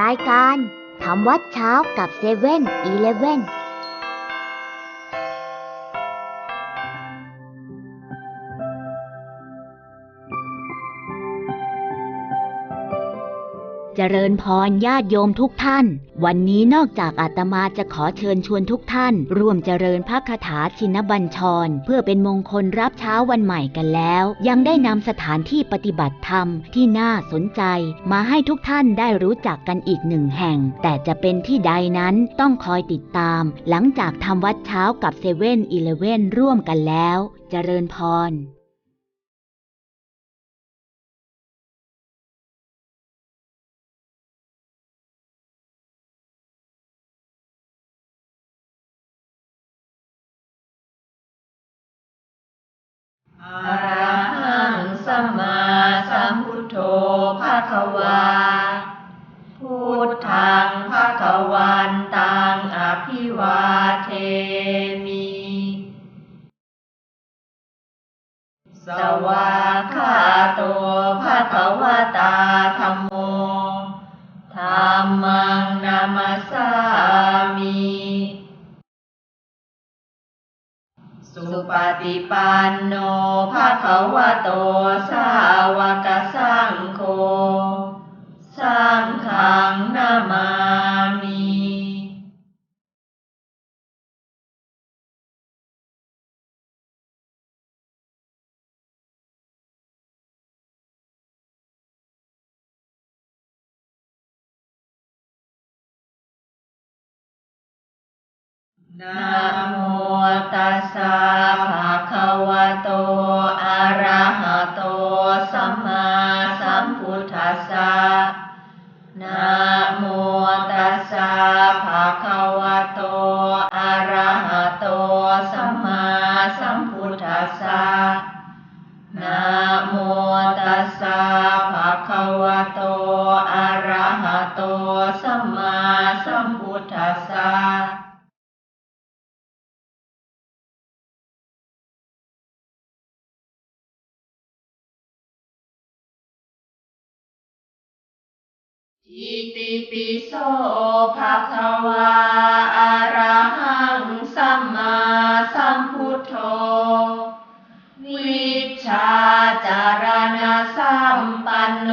รายการทำวัดเช้ากับเซเว่นอีเลเว่น จริญพรญาติโยมทุกท่าน วันนี้นอกจากอาตมาจะขอเชิญชวนทุกท่าน ร่วมเจริญพระคาถาชินบัญชร เพื่อเป็นมงคลรับเช้าวันใหม่กันแล้ว ยังได้นำสถานที่ปฏิบัติธรรมที่น่าสนใจ มาให้ทุกท่านได้รู้จักกันอีกหนึ่งแห่ง แต่จะเป็นที่ใดนั้นต้องคอยติดตาม หลังจากทำวัดเช้ากับเซเว่นอีเลเว่นร่วมกันแล้ว เจริญพร อระหังสัมมาสัมพุทโธภะคะวา พุทธังภะคะวันตังอภิวาเทมิ สวากาโตภะคะวตาธัมโมธัมมังนามัสามิ ปฏิปันโนภะคาวะโตสาวกสังโฆสังขังนามา นะโมตัสสะภะคะวะโต โธ วิชาจารณสัมปันโน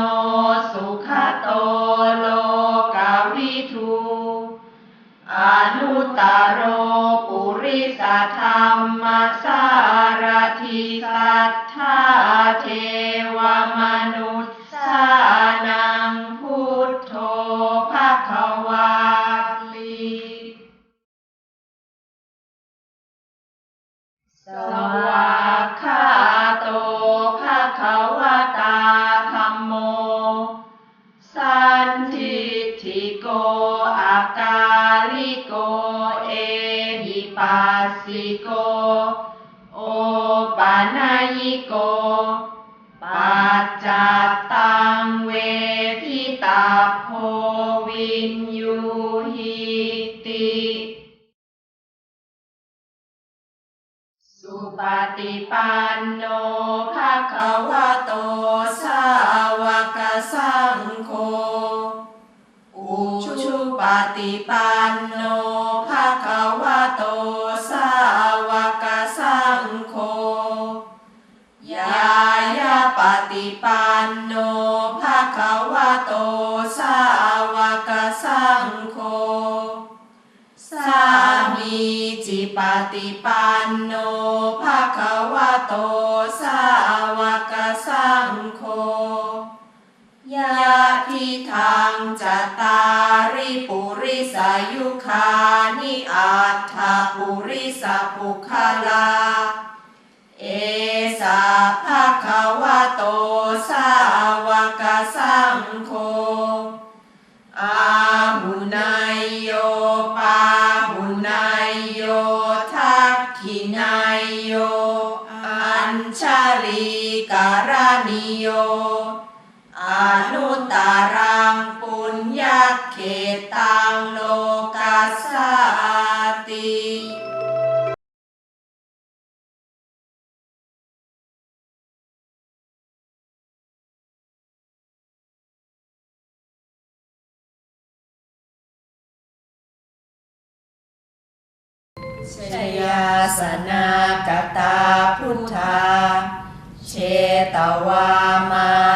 สุขโตโลกาวิทูอนุตโรปุริสธรรมสารทิสัทธาเทวมนุ ปันโนภะคะวะโตสาวกสังโฆยายาปฏิปันโนภะคะวะโตสาวกสังโฆสามีจิปฏิปันโนภะคะวะโตสาวกสังโฆยะทิทางจตา ริปุริสายุคานิอัตถปุริสปุคาลา เอสาภะคะวะโตสาวกสังโฆอาหุนายโยปาหุนายโยทักขินายโย อัญชลีการณิโย อนุตตรังปุญญเข ตังโลกัสสาติชยาสนากตาพุทธา เชตวามา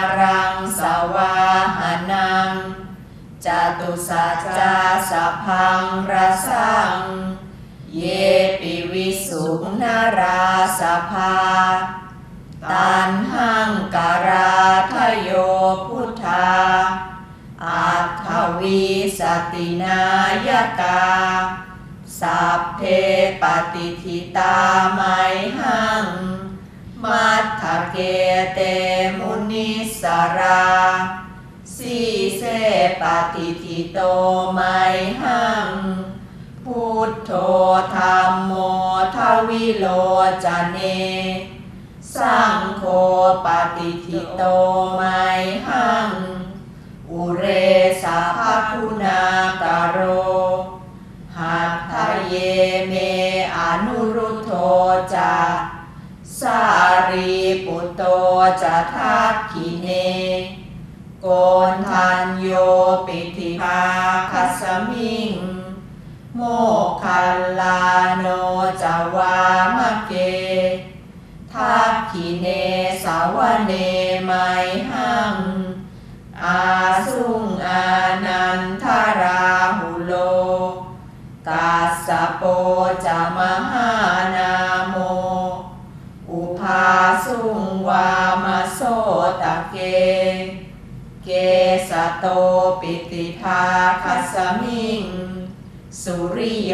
สัจจาสัพพังรสัง เยปิวิสุงนาราสภา ตันหังการาทโยพุทธาอัตถวีสตินายกา สัพเพปฏิทิตาไมหัง มัทธเกเตมุนิสรา สีเสปฏิทิโตไมหัง พุทโธธรรมโมทวิโลจเน สังโฆปฏิทิโตไมหัง อุเรสาภคุณากโร หัตถเยเมอนุรุโธจาสารีปุตโตจะทักขิเน โกนทันโยปิธิภาคัสมิง โมคัลลาโนจาวามะเกทักขิเนสาวเนไมหัง อาสุงอานันทาราหุโลกัสสะโปจะมหา โตปิติภาคัสมิง สุริโย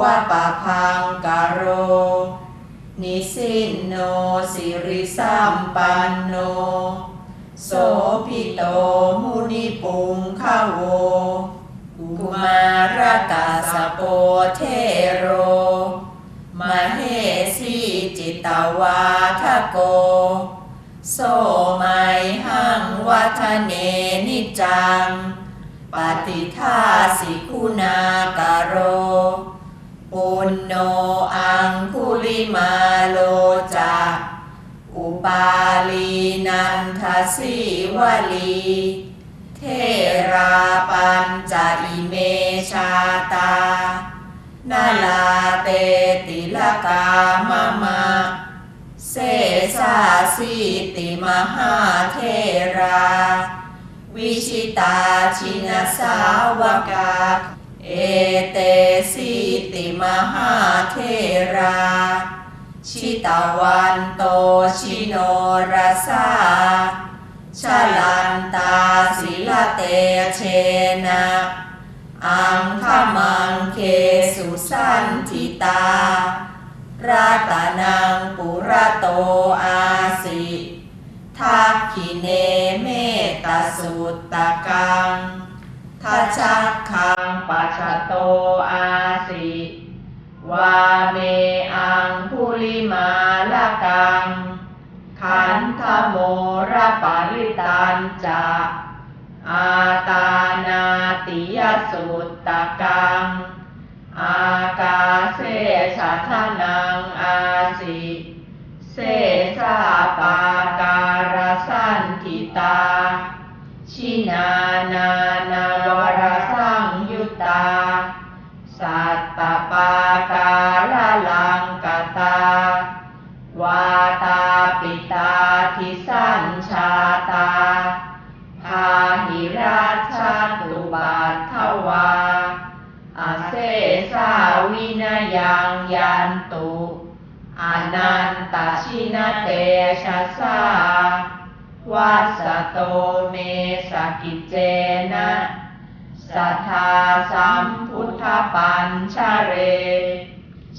วะปะพังกโร นิสินโนสิริสัมปันโน โสพิโตมุนิปุงขโว กุมารกัสสะโปเทโร มเหสีจิตตวาทโก โสมหั งวัฒเนนิจัง ปฏิทาสิคุณากโร ปุณโนอังคุลิมาโลจาอุปาลีนันทสีวลี เทราปัญจอิเมชาตา นาลาเตติลกามะมะ เสสาสิติมหาเทรา วิชิตาชินสาวกา เอเตสิติมหาเทรา ชิตาวันโตชิโนรสาชลันตาศิลเตเชนะอังคมังเคสุสันทิตา รัตนังปุระโตอาสิทักขิเนเมตสุตตะกังทัชักขังปัชโตอาสิวาเมอังคุลิมาละกัง ขันธโมระปาริตันจะอาตานาติยสุตตะกัง อากาเสชทะนังอาสิเสสาปาการสันทิตา ชินานานาวรสังยุตตา สัตตปาการลังกตาวาตาปิตาทิสัญชาตาพาหิราชตุบาททวา วินยังยันตุอนันตชินเตชะสาวัสโตเมสกิจเจนะสัทธาสัมพุทธปัญชะเร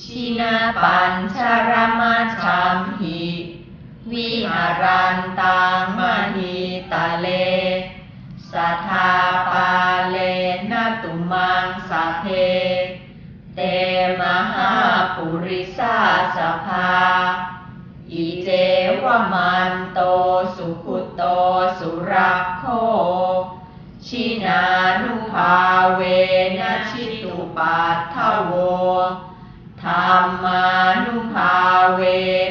ชินาปัญชรมาชัมหิ วิหารันตังมหิตาเล สัทธาปาเลนตุมังสัพเพ ริสาสภา อิเจวมันโตสุขุโตสุรักโค ชินานุภาเวนะชิตุปัตถโวธรรมานุภาเว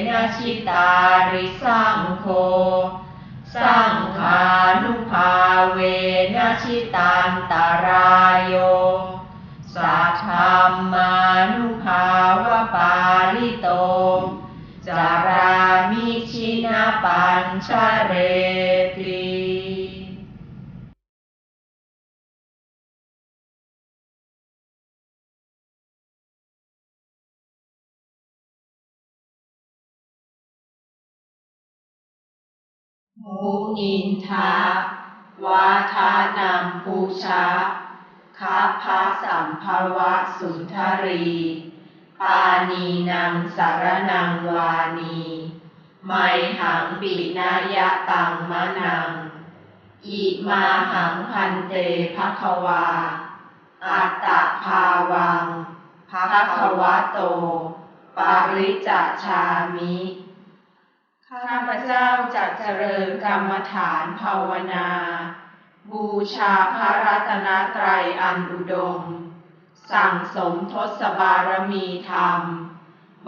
นะชิตาริสังโฆสังขานุภาเวนะชิตันตารายโย ชเรติมุนินทา วาทานังปูชาคาพาสัมภวะสุนทรี ปานีนังสารนังวานี ไมหังปินายะตังมะนัง อิมาหังพันเตภควา อัตตภาวังภควะโต ปาริจจชามิ ข้าพเจ้าจะเจริญกรรมฐานภาวนา บูชาพระรัตนตรัยอันอุดม สั่งสมทศบารมีธรรม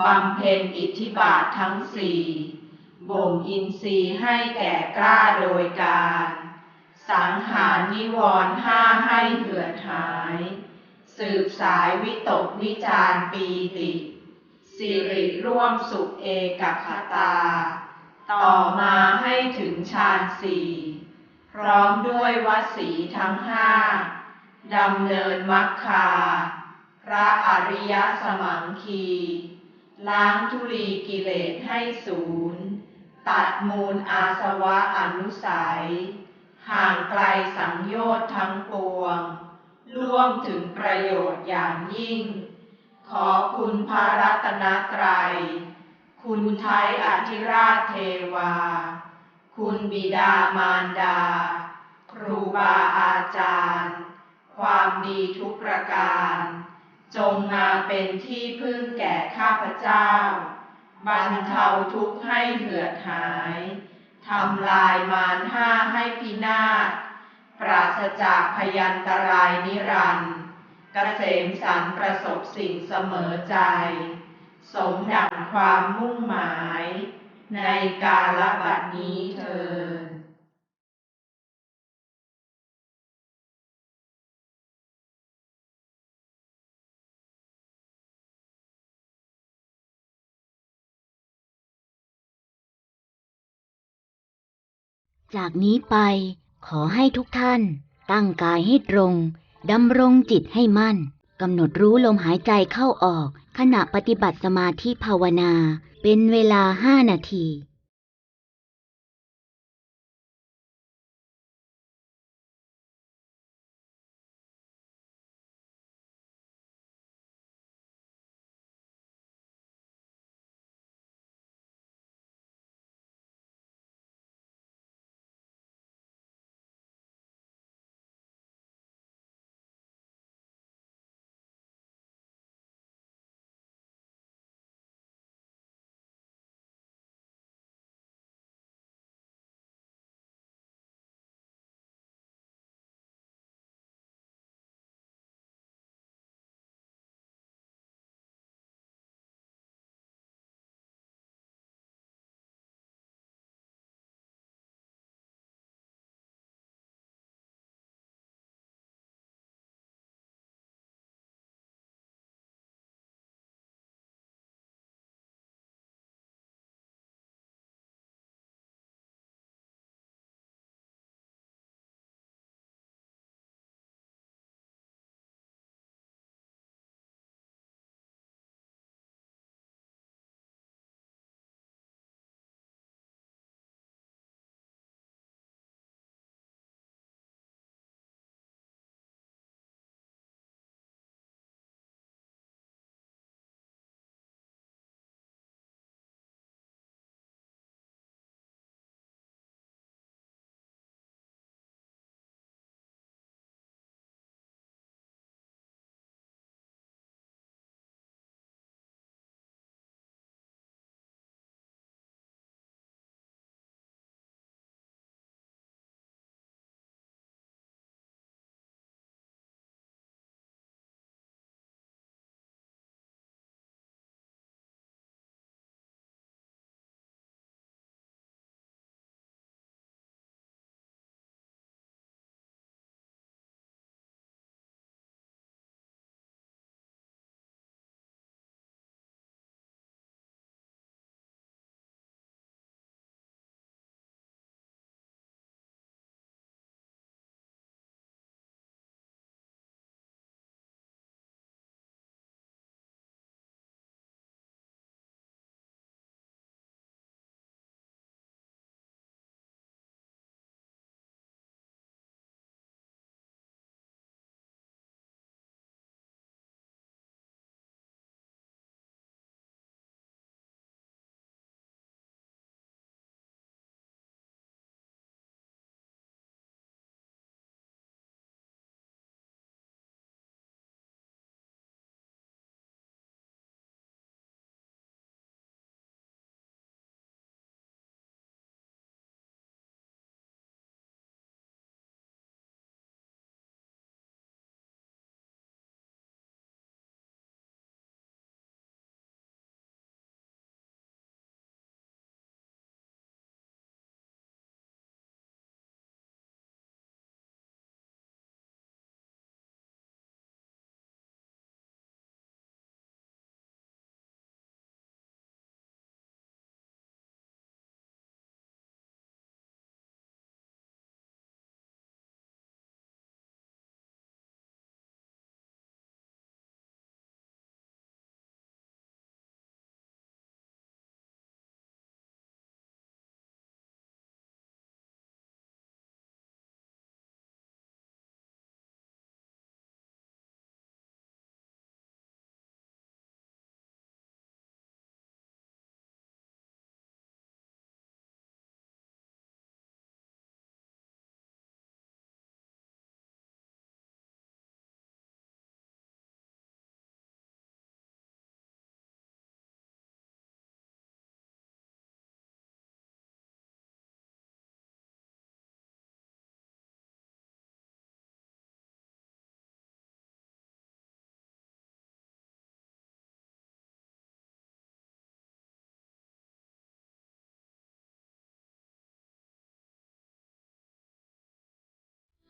บำเพ็ญอิทธิบาททั้งสี่ บ่มอินทรีย์ให้แก่กล้าโดยการ สังหารนิวรณ์ห้าให้เหือดหาย สืบสายวิตกวิจารปีติสิริร่วมสุขเอกคตา ต่อมาให้ถึงฌานสี่พร้อมด้วยวสีทั้งห้าดำเนินมัคคา พระอริยสมังคี ล้างทุลีกิเลสให้ศูนย์ ตัดมูลอาสวะอนุสัย ห่างไกลสังโยชน์ทั้งปวง ล่วงถึงประโยชน์อย่างยิ่ง ขอคุณพระรัตนตรัย คุณไทยอธิราชเทวา คุณบิดามารดา ครูบาอาจารย์ ความดีทุกประการ จงมาเป็นที่พึ่งแก่ข้าพเจ้า บรรเทาทุกข์ให้เหือดหาย ทำลายมารห้าให้พินาศ ปราศจากพยันตรายนิรันดร์เกษมสันประสบสิ่งเสมอใจ สมดังความมุ่งหมาย ในกาลบัดนี้เทิน จากนี้ไปขอให้ทุกท่าน ตั้งกายให้ตรงดำรงจิตให้มั่นกำหนดรู้ลมหายใจเข้าออก ขณะปฏิบัติสมาธิภาวนา เป็นเวลาห้านาที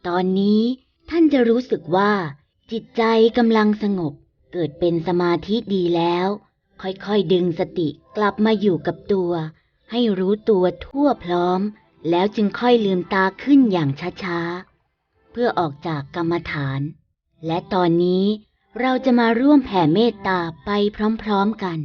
ตอนนี้ท่านจะรู้สึกว่า จิตใจกำลังสงบ เกิดเป็นสมาธิดีแล้ว ค่อยๆดึงสติกลับมาอยู่กับตัว ให้รู้ตัวทั่วพร้อม แล้วจึงค่อยลืมตาขึ้นอย่างช้าๆ เพื่อออกจากกรรมฐาน และตอนนี้เราจะมาร่วมแผ่เมตตาไปพร้อมๆกัน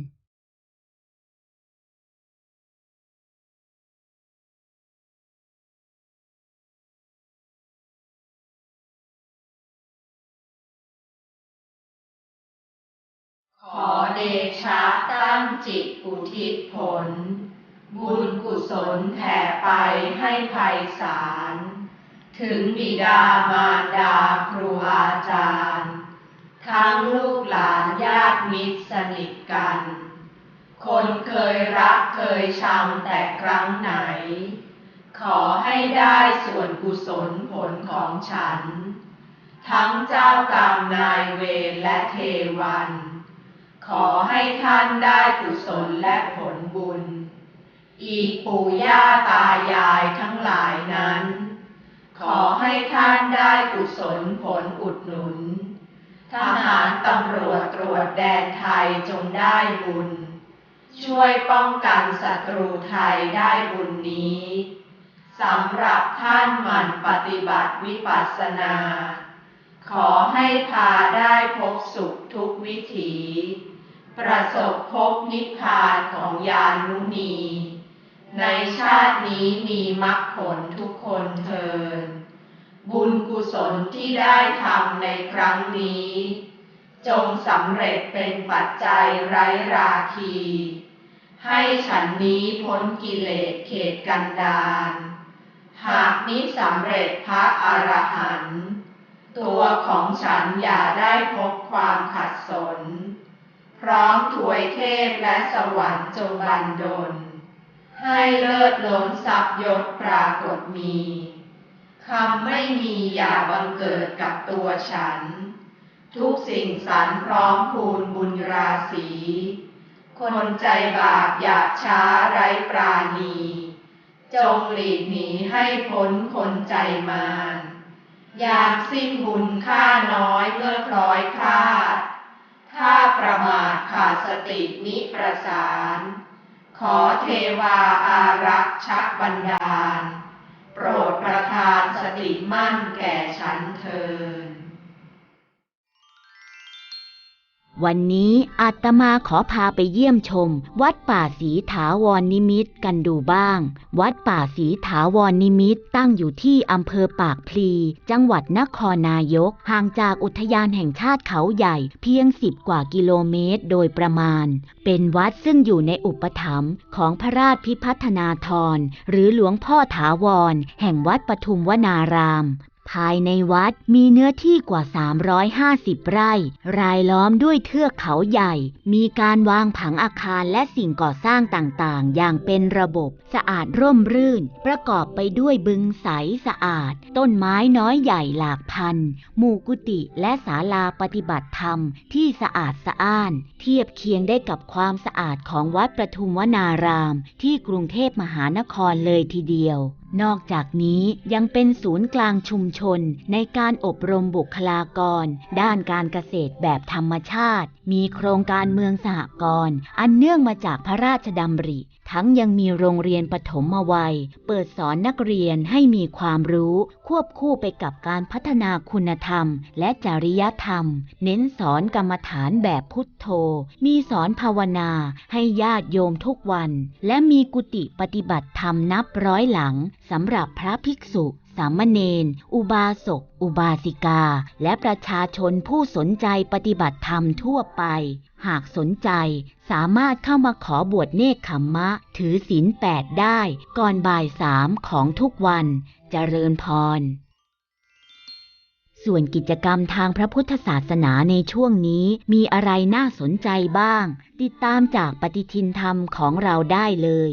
ขอเดชะตั้งจิตอุทิศผล บุญกุศลแผ่ไปให้ไพศาลถึงบิดามารดาครูอาจารย์ ทั้งลูกหลานญาติมิตรสนิทกัน คนเคยรักเคยชังแต่ครั้งไหน ขอให้ได้ส่วนกุศลผลของฉัน ทั้งเจ้ากรรมนายเวรและเทวัน ขอให้ท่านได้กุศลและผลบุญ อีกปู่ย่าตายายทั้งหลายนั้น ขอให้ท่านได้กุศลผลอุดหนุน ทหารตำรวจตรวจแดนไทยจงได้บุญ ช่วยป้องกันศัตรูไทยได้บุญนี้สำหรับท่านหมั่นปฏิบัติวิปัสสนาขอให้พาได้พบสุขทุกวิถี ประสบพบนิพพานของยานุนีในชาตินี้มีมรรคผลทุกคนเทิน บุญกุศลที่ได้ทำในครั้งนี้ จงสำเร็จเป็นปัจจัยไร้ราคี ให้ฉันนี้พ้นกิเลสเขตกันดานหากมิสำเร็จพระอรหันต์ตัวของฉันอย่าได้พบความขัดสน พร้อมถวยเทพและสวรรค์จงบันดล ให้เลิศล้นทรัพยศปรากฏมีคำไม่มีอย่าบังเกิดกับตัวฉัน ทุกสิ่งสรรพร้อมพูนบุญราศีคนใจบาปอยากช้าไร้ปราณี จงหลีกหนีให้พ้นคนใจมารยามสิ้นบุญค่าน้อยเมื่อคล้อยคลาด ถ้าประมาทขาดสตินิประสาน ขอเทวาอารักษ์ชักบันดาล โปรดประทานสติมั่นแก่ฉันเทิน วันนี้อาตมาขอพาไปเยี่ยมชม วัดป่าศรีถาวรนิมิตกันดูบ้าง วัดป่าศรีถาวรนิมิตตั้งอยู่ที่อำเภอปากพลี จังหวัดนครนายก ห่างจากอุทยานแห่งชาติเขาใหญ่ เพียง10กว่ากิโลเมตรโดยประมาณ เป็นวัดซึ่งอยู่ในอุปถัมภ์ของพระราชพิพัฒนาธรหรือหลวงพ่อถาวร แห่งวัดปทุมวนาราม ภายในวัดมีเนื้อที่กว่า 350 ไร่ รายล้อมด้วยเทือกเขาใหญ่ มีการวางผังอาคารและสิ่งก่อสร้างต่างๆ อย่างเป็นระบบ สะอาดร่มรื่น ประกอบไปด้วยบึงใสสะอาด ต้นไม้น้อยใหญ่หลากพัน หมู่กุฏิและศาลาปฏิบัติธรรมที่สะอาดสะอ้าน เทียบเคียงได้กับความสะอาดของวัดประทุมวนาราม ที่กรุงเทพมหานครเลยทีเดียว นอกจากนี้ยังเป็นศูนย์กลางชุมชนในการอบรมบุคลากร ด้านการเกษตรแบบธรรมชาติ มีโครงการเมืองสหกรณ์อันเนื่องมาจากพระราชดำริ ทั้งยังมีโรงเรียนปฐมวัย เปิดสอนนักเรียนให้มีความรู้ ควบคู่ไปกับการพัฒนาคุณธรรม และจริยธรรม เน้นสอนกรรมฐานแบบพุทโธ มีสอนภาวนา ให้ญาติโยมทุกวัน และมีกุฏิปฏิบัติธรรมนับร้อยหลังสำหรับพระภิกษุามเณร อุบาสก อุบาสิกา และประชาชนผู้สนใจปฏิบัติธรรมทั่วไป หากสนใจสามารถเข้ามาขอบวชเนคขมมะ ถือศีลแปดได้ก่อนบ่ายสามของทุกวันเจริญพรส่วนกิจกรรมทางพระพุทธศาสนาในช่วงนี้มีอะไรน่าสนใจบ้าง ติดตามจากปฏิทินธรรมของเราได้เลย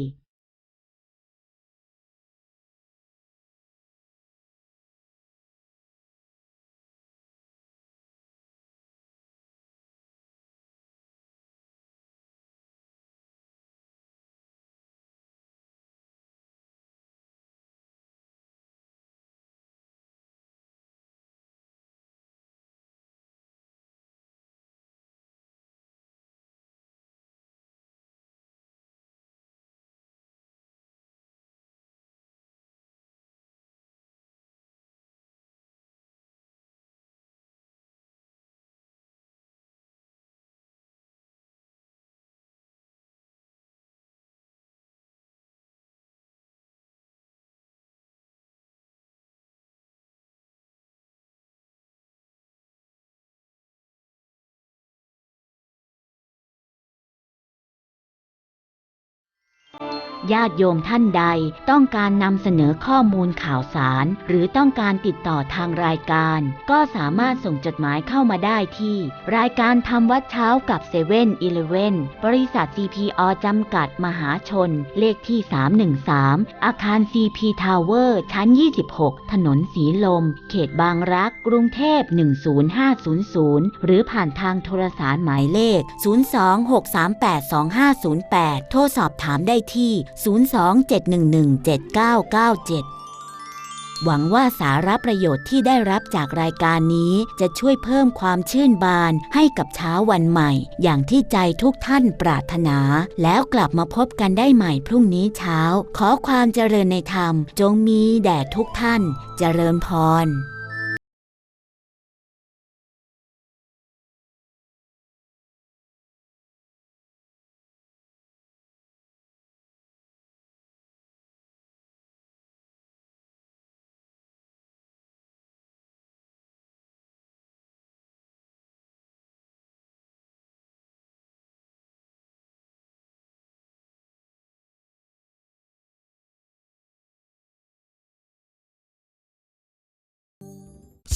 ญาติโยมท่านใดต้องการนำเสนอข้อมูลข่าวสาร หรือต้องการติดต่อทางรายการ ก็สามารถส่งจดหมายเข้ามาได้ที่ รายการทำวัดเช้ากับ7 e เ e ่ e อเบริษัท CPO จำกัดมหาชน เลขที่ 313 อาคาร CP Tower ชั้น 26 ถนนสีลม เขตบางรัก กรุงเทพ 10500 หรือผ่านทางโทรสารหมายเลข 026382508 โทรสอบถามได้ที่027117997 หวังว่าสาระประโยชน์ที่ได้รับจากรายการนี้จะช่วยเพิ่มความชื่นบานให้กับเช้าวันใหม่ อย่างที่ใจทุกท่านปรารถนา แล้วกลับมาพบกันได้ใหม่พรุ่งนี้เช้า ขอความเจริญในธรรม จงมีแด่ทุกท่าน เจริญพร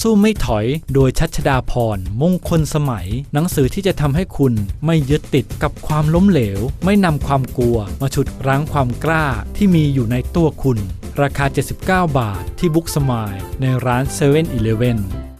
สู้ไม่ถอย โดยชัชดาพรมงคลสมัย หนังสือที่จะทำให้คุณไม่ยึดติดกับความล้มเหลว ไม่นำความกลัว มาฉุดรั้งความกล้าที่มีอยู่ในตัวคุณ ราคา 79 บาทที่บุ๊กสมายในร้าน7 e เ e ่ e อ